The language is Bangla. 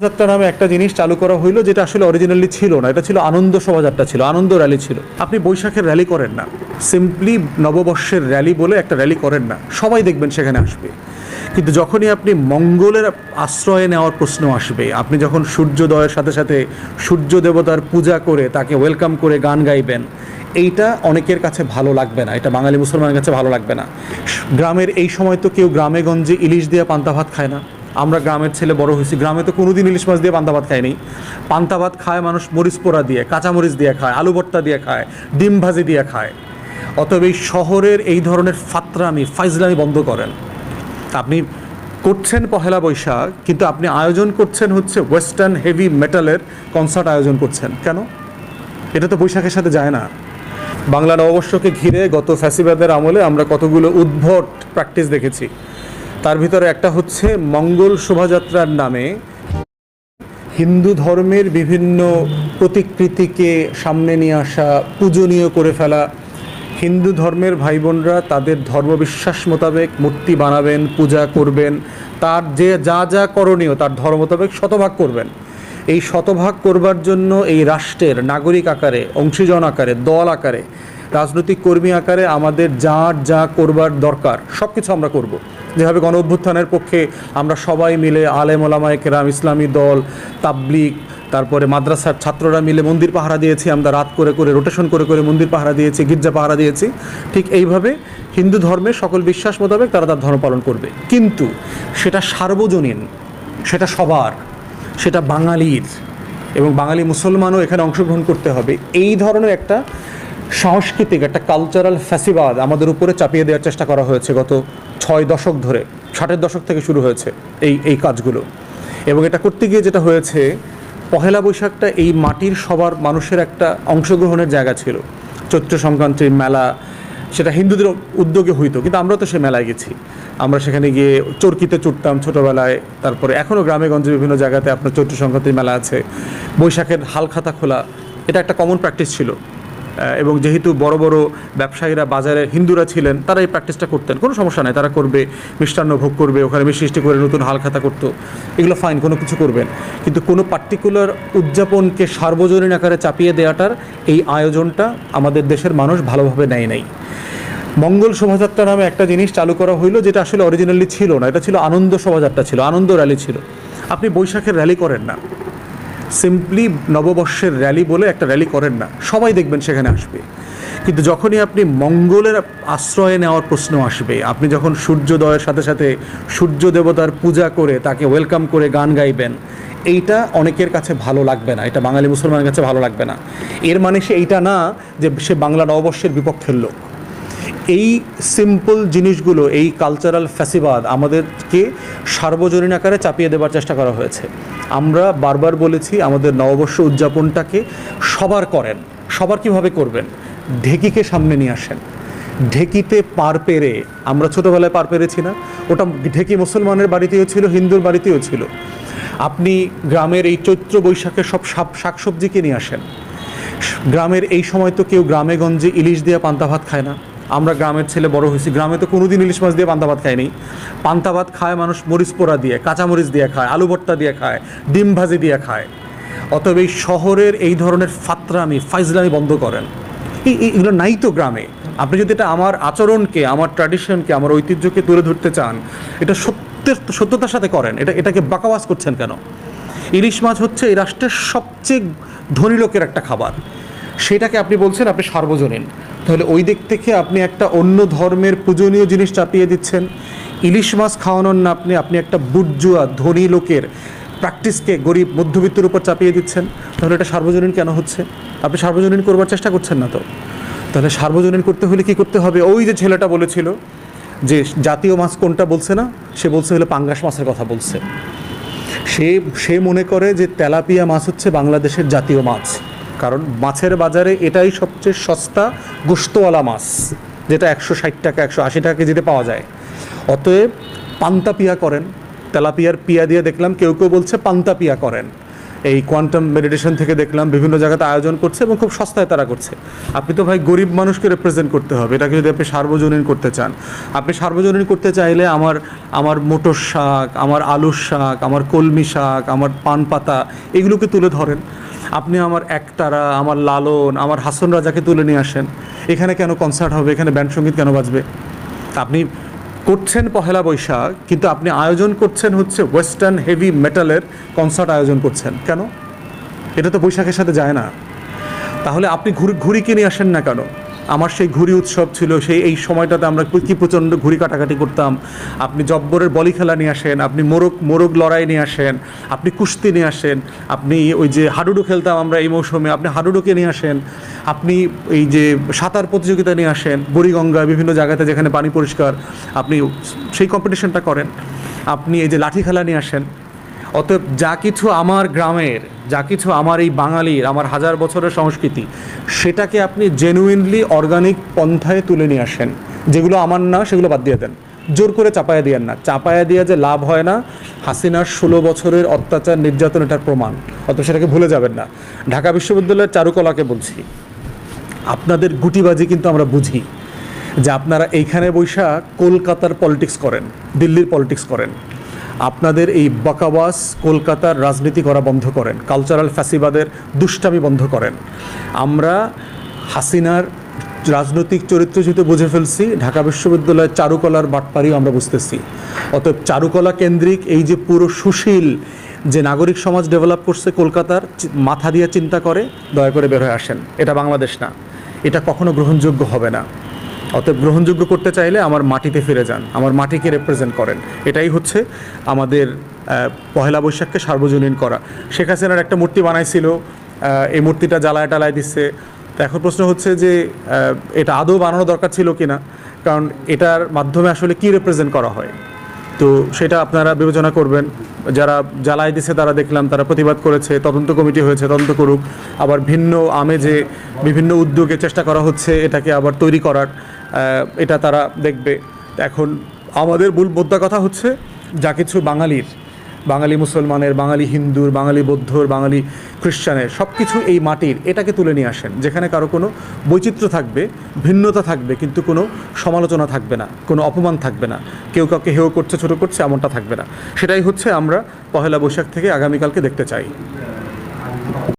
শোভাযাত্রা নামে একটা জিনিস চালু করা হইল যেটা আসলে অরিজিনালি ছিল না। এটা ছিল আনন্দ শোভাযাত্রা ছিল, আনন্দ র্যালি ছিল। আপনি বৈশাখের র্যালি করেন না। সিম্পলি নববর্ষের র্যালি বলে একটা র্যালি করেন না। সবাই দেখবেন সেখানে আসবে। কিন্তু যখনই আপনি মঙ্গলের আশ্রয়ে নেওয়ার প্রশ্ন আসবে, আপনি যখন সূর্যোদয়ের সাথে সাথে সূর্য দেবতার পূজা করে তাকে ওয়েলকাম করে গান গাইবেন, এইটা অনেকের কাছে ভালো লাগবে না। এটা বাঙালি মুসলমানের কাছে ভালো লাগবে না। গ্রামের এই সময় তো কেউ গ্রামে গঞ্জে ইলিশ দিয়ে পান্তা ভাত খায় না। আমরা গ্রামের ছেলে বড় হয়েছি। গ্রামে তো কোনোদিন ইলিশ মাছ দিয়ে পান্তা ভাত খায়নি। পান্তা ভাত খায় মানুষ মরিচ পোড়া দিয়ে, কাঁচামরিচ দিয়ে খায়, আলু ভর্তা দিয়ে খায়, ডিম ভাজি দিয়ে খায়। অতএব এই শহরের এই ধরনের ফাতরামি, ফাইজলামি বন্ধ করেন। আপনি করছেন পহেলা বৈশাখ, কিন্তু আপনি আয়োজন করছেন হচ্ছে ওয়েস্টার্ন হেভি মেটালের কনসার্ট আয়োজন করছেন। কেন? এটা তো বৈশাখের সাথে যায় না। বাংলা নববর্ষকে ঘিরে গত ফ্যাসিবাদের আমলে আমরা কতগুলো উদ্ভট প্র্যাকটিস দেখেছি। তার ভিতরে একটা হচ্ছে মঙ্গল শোভাযাত্রার নামে। হিন্দু ধর্মের বিভিন্ন প্রতিকৃতিকে সামনে নিয়ে আসা, পূজনীয় করে ফেলা। হিন্দু ধর্মের ভাই বোনরা তাদের ধর্মবিশ্বাস মোতাবেক মূর্তি বানাবেন, পূজা করবেন। তার যে যা যা করণীয় তার ধর্ম মোতাবেক শতভাগ করবেন। এই শতভাগ করবার জন্য এই রাষ্ট্রের নাগরিক আকারে, অংশীজন আকারে, দল আকারে, রাজনৈতিক কর্মী আকারে আমাদের যা যা করবার দরকার সব কিছু আমরা করব। যেভাবে গণ অভ্যুত্থানের পক্ষে আমরা সবাই মিলে আলেম ওলামায় কেরাম ইসলামী দল তাবলিক তারপরে মাদ্রাসার ছাত্ররা মিলে মন্দির পাহারা দিয়েছি, আমরা রাত করে করে রোটেশন করে করে মন্দির পাহারা দিয়েছি, গির্জা পাহারা দিয়েছি। ঠিক এইভাবে হিন্দু ধর্মে সকল বিশ্বাস মোতাবেক তারা তার ধর্ম পালন করবে। কিন্তু সেটা সার্বজনীন, সেটা সবার, সেটা বাঙালির এবং বাঙালি মুসলমানও এখানে অংশগ্রহণ করতে হবে। এই ধরনের একটা সাংস্কৃতিক একটা কালচারাল ফ্যাসিবাদ আমাদের উপরে চাপিয়ে দেওয়ার চেষ্টা করা হয়েছে গত ছয় দশক ধরে, ষাটের দশক থেকে শুরু হয়েছে এই এই কাজগুলো। এবং এটা করতে গিয়ে যেটা হয়েছে, পহেলা বৈশাখটা এই মাটির সবার মানুষের একটা অংশগ্রহণের জায়গা ছিল। চৈত্র সংক্রান্তির মেলা, সেটা হিন্দুদের উদ্যোগে হইতো, কিন্তু আমরা তো সে মেলায় গেছি। আমরা সেখানে গিয়ে চরকিতে চড়তাম ছোটোবেলায়, তারপরে এখনও গ্রামে গঞ্জে বিভিন্ন জায়গাতে আপনার চৈত্র সংক্রান্তির মেলা আছে। বৈশাখের হালখাতা খোলা, এটা একটা কমন প্র্যাকটিস ছিল। এবং যেহেতু বড় বড় ব্যবসায়ীরা বাজারে হিন্দুরা ছিলেন, তারা এই প্র্যাকটিসটা করতেন। কোনো সমস্যা নাই, তারা করবে, মিষ্টান্ন ভোগ করবে, ওখানে মিষ্টি করে নতুন হালখাতা করতো। এগুলো ফাইন কোনো কিছু করবেন। কিন্তু কোনো পার্টিকুলার উদযাপনকে সার্বজনীন আকারে চাপিয়ে দেওয়াটার এই আয়োজনটা আমাদের দেশের মানুষ ভালোভাবে নেয় নাই। মঙ্গল শোভাযাত্রা নামে একটা জিনিস চালু করা হইল, যেটা আসলে অরিজিনালি ছিল না, এটা ছিল আনন্দ শোভাযাত্রা ছিল, আনন্দ র্যালি ছিল। আপনি বৈশাখের র্যালি করেন না। সিম্পলি নববর্ষের র্যালি বলে একটা র্যালি করেন না। সবাই দেখবেন সেখানে আসবে। কিন্তু যখনই আপনি মঙ্গলের আশ্রয়ে নেওয়ার প্রশ্ন আসবে, আপনি যখন সূর্যোদয়ের সাথে সাথে সূর্য দেবতার পূজা করে তাকে ওয়েলকাম করে গান গাইবেন, এইটা অনেকের কাছে ভালো লাগবে না। এটা বাঙালি মুসলমানের কাছে ভালো লাগবে না। এর মানে সে এইটা না যে সে বাংলা নববর্ষের বিপক্ষের লোক। এই সিম্পল জিনিসগুলো, এই কালচারাল ফ্যাসিবাদ আমাদেরকে সার্বজনীন আকারে চাপিয়ে দেবার চেষ্টা করা হয়েছে। আমরা বারবার বলেছি, আমাদের নববর্ষ উদযাপনটাকে সবার করেন, সবার কীভাবে করবেন? ঢেকিকে সামনে নিয়ে আসেন। ঢেকিতে পার পেরে, আমরা ছোটোবেলায় পার পেরেছি না, ওটা ঢেকি মুসলমানের বাড়িতেও ছিল, হিন্দুর বাড়িতেও ছিল। আপনি গ্রামের এই চৈত্র বৈশাখের সব শাক শাকসবজিকে নিয়ে আসেন। গ্রামের এই সময় তো কেউ গ্রামে গঞ্জে ইলিশ দিয়ে পান্তা ভাত খায় না। আমরা গ্রামের ছেলে বড় হয়েছি। গ্রামে তো কোনোদিন ইলিশ মাছ দিয়ে পান্তা ভাত খায়নি। পান্তা ভাত খায় মানুষ মরিচ পোড়া দিয়ে, কাঁচামরিচ দিয়ে খায়, আলু ভর্তা দিয়ে খায়, ডিম ভাজি দিয়ে খায়। অতএব এই শহরের এই ধরনের ফাতরামি, ফাইজলামি বন্ধ করেন। এগুলো নাই তো গ্রামে। আপনি যদি এটা আমার আচরণকে, আমার ট্র্যাডিশনকে আমার ঐতিহ্যকে তুলে ধরতে চান, এটা সত্যের, সত্যতার সাথে করেন। এটা, এটাকে বাকাওয়াজ করছেন কেন? ইলিশ মাছ হচ্ছে এই রাষ্ট্রের সবচেয়ে ধনী লোকের একটা খাবার। সেটাকে আপনি বলছেন আপনি সার্বজনীন। তাহলে ওই দিক থেকে আপনি একটা অন্য ধর্মের পূজনীয় জিনিস চাপিয়ে দিচ্ছেন। ইলিশ মাছ খাওয়ানোর না আপনি আপনি একটা বুটজুয়া ধনী লোকের প্র্যাকটিসকে গরিব মধ্যবিত্তের উপর চাপিয়ে দিচ্ছেন। তাহলে এটা সার্বজনীন কেন হচ্ছে? আপনি সার্বজনীন করবার চেষ্টা করছেন না তো? তাহলে সার্বজনীন করতে হলে কি করতে হবে? ওই যে ছেলেটা বলেছিল যে জাতীয় মাছ কোনটা বলছে না, সে বলছে হলে পাঙ্গাস মাছের কথা বলছে। সে সে মনে করে যে তেলাপিয়া মাছ হচ্ছে বাংলাদেশের জাতীয় মাছ। কারণ মাছের বাজারে এটাই সবচেয়ে সস্তা গোস্তওয়ালা মাছ, যেটা একশো ষাট টাকা, একশো আশি টাকা কেজিতে পাওয়া যায়। অতএব পান্তা পিয়া করেন। তেলাপিয়ার পিয়া দিয়ে দেখলাম, কেউ কেউ বলছে পান্তা পিয়া করেন। এই কোয়ান্টাম মেডিটেশন থেকে দেখলাম বিভিন্ন জায়গাতে আয়োজন করছে এবং খুব সস্তায় তারা করছে। আপনি তো ভাই গরিব মানুষকে রিপ্রেজেন্ট করতে হবে, এটাকে যদি আপনি সার্বজনীন করতে চান। আপনি সার্বজনীন করতে চাইলে আমার আমার মোটর শাক, আমার আলুর শাক, আমার কলমি শাক, আমার পান পাতা, এগুলোকে তুলে ধরেন। আপনি আমার একতারা, আমার লালন, আমার হাসন রাজাকে তুলে নিয়ে আসেন। এখানে কেন কনসার্ট হবে? এখানে ব্যান্ড সংগীত কেন বাজবে? আপনি করছেন পহেলা বৈশাখ, কিন্তু আপনি আয়োজন করছেন হচ্ছে ওয়েস্টার্ন হেভি মেটালের কনসার্ট আয়োজন করছেন। কেন? এটা তো বৈশাখের সাথে যায় না। তাহলে আপনি ঘুরি ঘুরি কিনে আসেন না কেন? আমার সেই ঘুড়ি উৎসব ছিল, সেই এই সময়টাতে আমরা কি প্রচণ্ড ঘুড়ি কাটাকাটি করতাম। আপনি জব্বরের বলি খেলা নিয়ে আসেন, আপনি মোরগ মোরগ লড়াই নিয়ে আসেন, আপনি কুস্তি নিয়ে আসেন, আপনি ওই যে হাডুডু খেলতাম আমরা এই মৌসুমে, আপনি হাডুডুকে নিয়ে আসেন, আপনি এই যে সাঁতার প্রতিযোগিতা নিয়ে আসেন, বুড়িগঙ্গা বিভিন্ন জায়গাতে যেখানে পানি পরিষ্কার, আপনি সেই কম্পিটিশনটা করেন। আপনি এই যে লাঠি খেলা নিয়ে আসেন অতএব যা কিছু আমার গ্রামের, যা কিছু আমার এই বাঙালির, আমার হাজার বছরের সংস্কৃতি, সেটাকে আপনি জেনুইনলি অর্গানিক পন্থায় তুলে নিয়ে আসেন। যেগুলো আমার না, সেগুলো বাদ দিয়ে দেন। জোর করে চাপায়া দিয়েন না। চাপায়া দিয়ে যে লাভ হয় না, হাসিনার ষোলো বছরের অত্যাচার, নির্যাতন, এটার প্রমাণ। অত সেটাকে ভুলে যাবেন না। ঢাকা বিশ্ববিদ্যালয়ের চারুকলাকে বলছি। আপনাদের গুটিবাজি কিন্তু আমরা বুঝি যে আপনারা এইখানে বৈশা কলকাতার পলিটিক্স করেন, দিল্লির পলিটিক্স করেন। আপনাদের এই বকাবাস কলকাতার রাজনীতি করা বন্ধ করেন কালচারাল ফ্যাসিবাদের দুষ্টামি বন্ধ করেন। আমরা হাসিনার রাজনৈতিক চরিত্র যেহেতু বুঝে ফেলছি, ঢাকা বিশ্ববিদ্যালয়ের চারুকলার বাটপারিও আমরা বুঝতেছি। অতএব চারুকলা কেন্দ্রিক এই যে পুরো সুশীল যে নাগরিক সমাজ ডেভেলপ করছে কলকাতার মাথা দিয়ে চিন্তা করে, দয়া করে বের হয়ে আসেন। এটা বাংলাদেশ না। এটা কখনো গ্রহণযোগ্য হবে না। অতএব গ্রহণযোগ্য করতে চাইলে আমার মাটিতে ফিরে যান, আমার মাটিকে রিপ্রেজেন্ট করেন। এটাই হচ্ছে আমাদের পহেলা বৈশাখকে সার্বজনীন করা। শেখ হাসিনার একটা মূর্তি বানাইছিল এই মূর্তিটা জ্বালায় টালায় দিচ্ছে। তো এখন প্রশ্ন হচ্ছে যে এটা আদৌ বানানো দরকার ছিল কিনা? কারণ এটার মাধ্যমে আসলে কি রিপ্রেজেন্ট করা হয়? তো সেটা আপনারা বিবেচনা করবেন। যারা জ্বালায় দিছে, তারা দেখলাম, তারা প্রতিবাদ করেছে, তদন্ত কমিটি হয়েছে, তদন্ত করুক। আবার ভিন্ন আমেজে, বিভিন্ন উদ্যোগে চেষ্টা করা হচ্ছে এটাকে আবার তৈরি করার। এটা তারা দেখবে। এখন আমাদের মূল মোদ্দা কথা হচ্ছে যা কিছু বাঙালির, বাঙালি মুসলমানের, বাঙালি হিন্দুর, বাঙালি বৌদ্ধর, বাঙালি খ্রিস্টানের সব কিছু এই মাটির, এটাকে তুলে নিয়ে আসেন। যেখানে কারও কোনো বৈচিত্র্য থাকবে, ভিন্নতা থাকবে, কিন্তু কোনো সমালোচনা থাকবে না, কোনো অপমান থাকবে না। কেউ কাউকে হেও করছে, ছোটো করছে, এমনটা থাকবে না। সেটাই হচ্ছে আমরা পহেলা বৈশাখ থেকে আগামীকালকে দেখতে চাই।